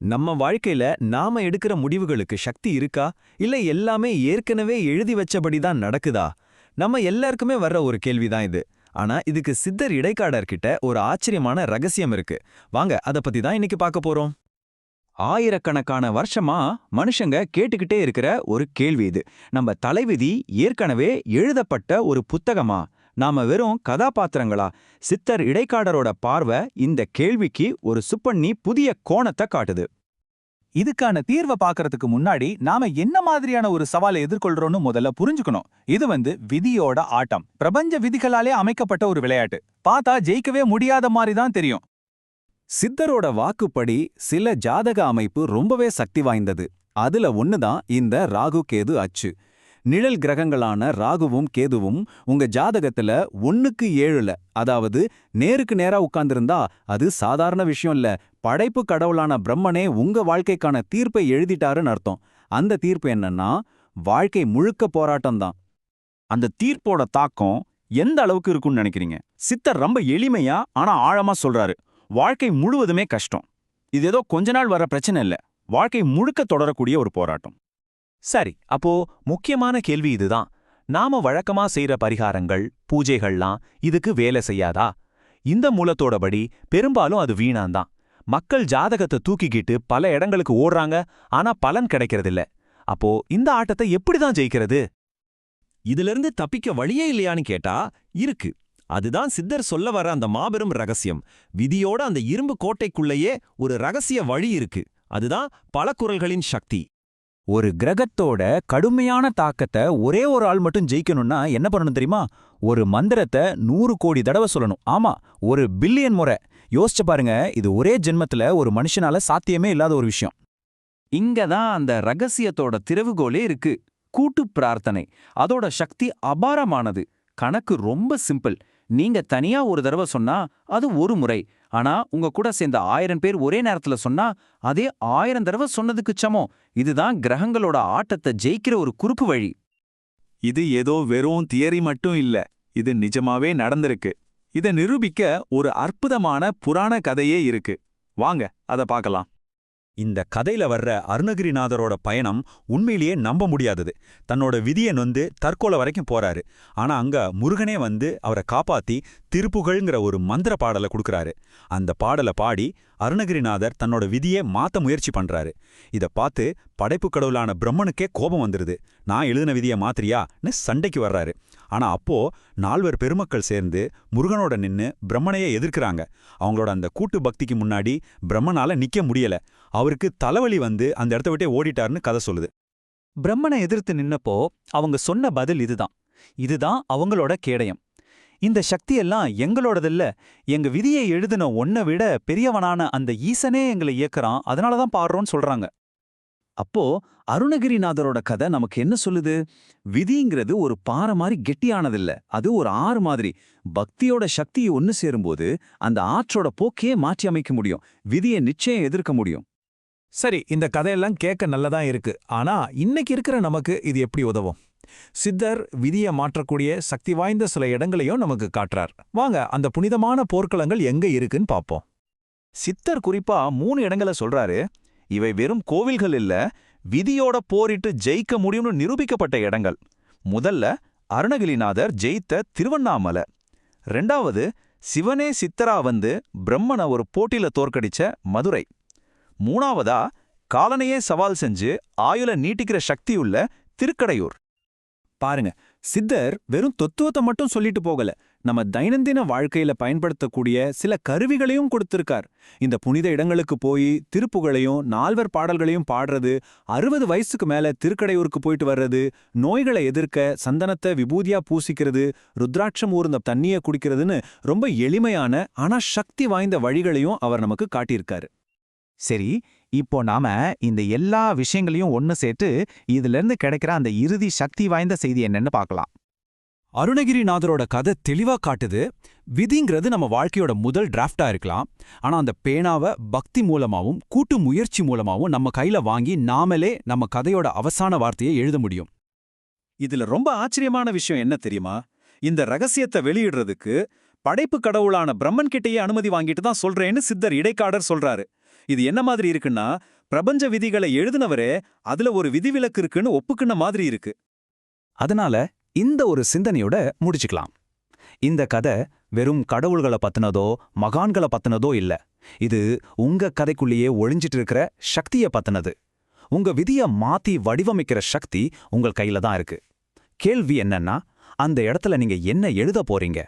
நம்ம வாழ்க்கையில நாம எடுக்கிற முடிவுகளுக்கு சக்தி இருக்கா? இல்ல எல்லாமே ஏற்கனவே எழுதி வச்சபடி தான் நடக்குதா? நம்ம எல்லாருக்குமே வர்ற ஒரு கேள்விதான் இது. ஆனா இதுக்கு சித்தர் இடைக்காடர்கிட்ட ஒரு ஆச்சரியமான ரகசியம் இருக்கு. வாங்க அத பத்தி தான் இன்னைக்கு பார்க்க போறோம். ஆயிரக்கணக்கான வருஷமா மனுஷங்க கேட்டுக்கிட்டே இருக்கிற ஒரு கேள்வி இது. நம்ம தலைவிதி ஏற்கனவே எழுதப்பட்ட ஒரு புத்தகமா? நாம வெறும் கதாபாத்திரங்களா? சித்தர் இடைக்காடரோட பார்வை இந்த கேள்விக்கு ஒரு சுப்பண்ணி புதிய கோணத்தை காட்டுது. இதுக்கான தீர்வை பார்க்கறதுக்கு முன்னாடி நாம என்ன மாதிரியான ஒரு சவாலை எதிர்கொள்றோம்னு முதல்ல புரிஞ்சுக்கணும். இது வந்து விதியோட ஆட்டம். பிரபஞ்ச விதிகளாலே அமைக்கப்பட்ட ஒரு விளையாட்டு. பார்த்தா ஜெயிக்கவே முடியாத மாதிரி தான் தெரியும். சித்தரோட வாக்குப்படி சில ஜாதக அமைப்பு ரொம்பவே சக்தி வாய்ந்தது. அதுல ஒண்ணுதான் இந்த ராகு கேது அச்சு. நிழல் கிரகங்களான ராகுவும் கேதுவும் உங்க ஜாதகத்துல ஒண்ணுக்கு ஏழுல அதாவது நேருக்கு நேரா உட்கார்ந்திருந்தா அது சாதாரண விஷயம் இல்ல. படைப்பு கடவுளான பிரம்மனே உங்க வாழ்க்கைக்கான தீர்ப்பை எழுதிட்டாருன்னு அர்த்தம். அந்த தீர்ப்பு என்னன்னா வாழ்க்கை முழுக்க போராட்டம்தான். அந்த தீர்ப்போட தாக்கம் எந்த அளவுக்கு இருக்கும்னு நினைக்கிறீங்க? சித்தர் ரொம்ப எளிமையா ஆனா ஆழமா சொல்றாரு. வாழ்க்கை முழுவதுமே கஷ்டம். இது ஏதோ கொஞ்ச நாள் வர பிரச்சனை இல்ல. வாழ்க்கை முழுக்க தொடரக்கூடிய ஒரு போராட்டம். சரி அப்போ முக்கியமான கேள்வி இதுதான். நாம வழக்கமா செய்யற பரிகாரங்கள் பூஜைகள்லாம் இதுக்கு வேலை செய்யாதா? இந்த மூலத்தோடபடி பெரும்பாலும் அது வீணாந்தான். மக்கள் ஜாதகத்தை தூக்கிக்கிட்டு பல இடங்களுக்கு ஓடுறாங்க ஆனா பலன் கிடைக்கிறதில்ல. அப்போ இந்த ஆட்டத்தை எப்படிதான் ஜெயிக்கிறது? இதிலிருந்து தப்பிக்க வழியே இல்லையான்னு கேட்டா இருக்கு. அதுதான் சித்தர் சொல்ல வர அந்த மாபெரும் ரகசியம். விதியோட அந்த இரும்பு கோட்டைக்குள்ளேயே ஒரு ரகசிய வழி இருக்கு. அதுதான் பல குரல்களின் சக்தி. ஒரு கிரகத்தோட கடுமையான தாக்கத்தை ஒரே ஒரு ஆள் மட்டும் ஜெயிக்கணும்னா என்ன பண்ணணும் தெரியுமா? ஒரு மந்திரத்தை நூறு கோடி தடவை சொல்லணும். ஆமா ஒரு பில்லியன் முறை. யோசிச்சு பாருங்க இது ஒரே ஜென்மத்துல ஒரு மனுஷனால சாத்தியமே இல்லாத ஒரு விஷயம். இங்க தான் அந்த ரகசியத்தோட திறவுகோலே இருக்கு. கூட்டு பிரார்த்தனை. அதோட சக்தி அபாரமானது. கணக்கு ரொம்ப சிம்பிள். நீங்க தனியா ஒரு தடவை சொன்னா அது ஒரு முறை. ஆனா உங்க கூட சேர்ந்த ஆயிரம் பேர் ஒரே நேரத்துல சொன்னா அதே ஆயிரம் தடவை சொன்னதுக்கு சமம். இதுதான் கிரகங்களோட ஆட்டத்தை ஜெயிக்கிற ஒரு குறுக்கு வழி. இது ஏதோ வெறும் தியரி மட்டும் இல்ல. இது நிஜமாவே நடந்திருக்கு. இத நிரூபிக்க ஒரு அற்புதமான புராண கதையே இருக்கு. வாங்க அத பார்க்கலாம். இந்த கதையில வர்ற அருணகிரிநாதரோட பயணம் உண்மையிலேயே நம்ப முடியாதது. தன்னோட விதியை நொந்து தற்கொலை வரைக்கும் போறாரு. ஆனா அங்க முருகனே வந்து அவரை காப்பாத்தி திருப்புகழ்ங்கிற ஒரு மந்திர பாடலை கொடுக்கறாரு. அந்த பாடலை பாடி அருணகிரிநாதர் தன்னோட விதியை மாத்த முயற்சி பண்றாரு. இத பார்த்து படைப்பு கடவுளான பிரம்மனுக்கே கோபம் வந்துருது. நான் எழுதின விதியை மாத்திரியான்னு சண்டைக்கு வர்றாரு. ஆனா அப்போ நால்வர் பெருமக்கள் சேர்ந்து முருகனோட நின்னு பிரம்மனையே எதிர்க்கிறாங்க. அவங்களோட அந்த கூட்டு பக்திக்கு முன்னாடி பிரம்மனால நிக்க முடியல. அவருக்கு தலைவலி வந்து அந்த இடத்த விட்டே ஓடிட்டாருன்னு கதை சொல்லுது. பிரம்மனை எதிர்த்து நின்னப்போ அவங்க சொன்ன பதில் இதுதான். இதுதான் அவங்களோட கேடயம். இந்த சக்தியெல்லாம் எங்களோடதில்ல. எங்க விதியை எழுதின ஒன்ன விட பெரியவனான அந்த ஈசனே எங்களை இயக்குறான். அதனால தான் பாடுறோம்னு சொல்றாங்க. அப்போ அருணகிரிநாதரோட கதை நமக்கு என்ன சொல்லுது? விதிங்கிறது ஒரு பாறை மாதிரி கெட்டியானதில்ல. அது ஒரு ஆறு மாதிரி. பக்தியோட சக்தியை ஒன்னு சேரும்போது அந்த ஆற்றோட போக்கையே மாற்றி அமைக்க முடியும். விதியை நிச்சயம் எதிர்க்க முடியும். சரி இந்த கதையெல்லாம் கேட்க நல்லதா இருக்கு. ஆனா இன்னைக்கு இருக்கிற நமக்கு இது எப்படி உதவும்? சித்தர் விதியை மாற்றக்கூடிய சக்தி வாய்ந்த சில இடங்களையும் நமக்கு காட்டுறார். வாங்க அந்த புனிதமான போர்க்களங்கள் எங்க இருக்குன்னு பாப்போம் சித்தர் குறிப்பா மூணு இடங்களை சொல்றாரு. இவை வெறும் கோவில்கள் இல்ல விதியோட போரிட்டு ஜெயிக்க முடியும்னு நிரூபிக்கப்பட்ட இடங்கள். முதல்ல அருணகிரிநாதர் ஜெயித்த திருவண்ணாமலை. ரெண்டாவது சிவனே சித்தரா வந்து பிரம்மனை ஒரு போட்டியில தோற்கடிச்ச மதுரை. மூணாவதா காலனையே சவால் செஞ்சு ஆயுள நீட்டிக்கிற சக்தியுள்ள திருக்கடையூர். பாருங்க சித்தர் வெறும் தத்துவத்தை மட்டும் சொல்லிட்டு போகல. நம்ம தைனந்தின வாழ்க்கையில பயன்படுத்தக்கூடிய சில கருவிகளையும் கொடுத்திருக்கார். இந்த புனித இடங்களுக்கு போய் திருப்புகளையும் நால்வர் பாடல்களையும் பாடுறது அறுபது வயசுக்கு மேல திருக்கடையூருக்கு போயிட்டு வர்றது நோய்களை எதிர்க்க சந்தனத்தை விபூதியா பூசிக்கிறது ருத்ராட்சம் ஊர்ந்த தண்ணியை குடிக்கிறதுன்னு ரொம்ப எளிமையான ஆனா சக்தி வாய்ந்த வழிகளையும் அவர் நமக்கு காட்டியிருக்காரு. சரி இப்போ நாம இந்த எல்லா விஷயங்களையும் ஒன்னு சேர்த்து இதுல இருந்து கிடைக்கிற அந்த இறுதி சக்தி வாய்ந்த செய்தி என்னன்னு பார்க்கலாம். அருணகிரிநாதரோட கதை தெளிவா காட்டுது. விதிங்கிறது நம்ம வாழ்க்கையோட முதல் டிராஃப்டா இருக்கலாம். ஆனா அந்த பேனாவை பக்தி மூலமாவும் கூட்டு முயற்சி மூலமாவும் நம்ம கையில வாங்கி நாமளே நம்ம கதையோட அவசான வார்த்தையை எழுத முடியும். இதுல ரொம்ப ஆச்சரியமான விஷயம் என்ன தெரியுமா? இந்த ரகசியத்தை வெளியிடுறதுக்கு படைப்பு கடவுளான பிரம்மன் கிட்டேயே அனுமதி வாங்கிட்டு தான் சொல்றேன்னு சித்தர் இடைக்காடர் சொல்றாரு. இது என்ன மாதிரி இருக்குன்னா பிரபஞ்ச விதிகளை எழுதினவரே அதுல ஒரு விதிவிலக்கு இருக்குன்னு ஒப்புக்குன மாதிரி இருக்கு. அதனால இந்த ஒரு சிந்தனையோட முடிச்சுக்கலாம். இந்த கதை வெறும் கடவுள்களை பத்தினதோ மகான்களை பத்தினதோ இல்ல. இது உங்க கதைக்குள்ளேயே ஒழிஞ்சிட்டு இருக்கிற சக்திய பத்தினது. உங்க விதிய மாத்தி வடிவமைக்கிற சக்தி உங்கள் கையில தான் இருக்கு. கேள்வி என்னன்னா அந்த இடத்துல நீங்க என்ன எழுத போறீங்க?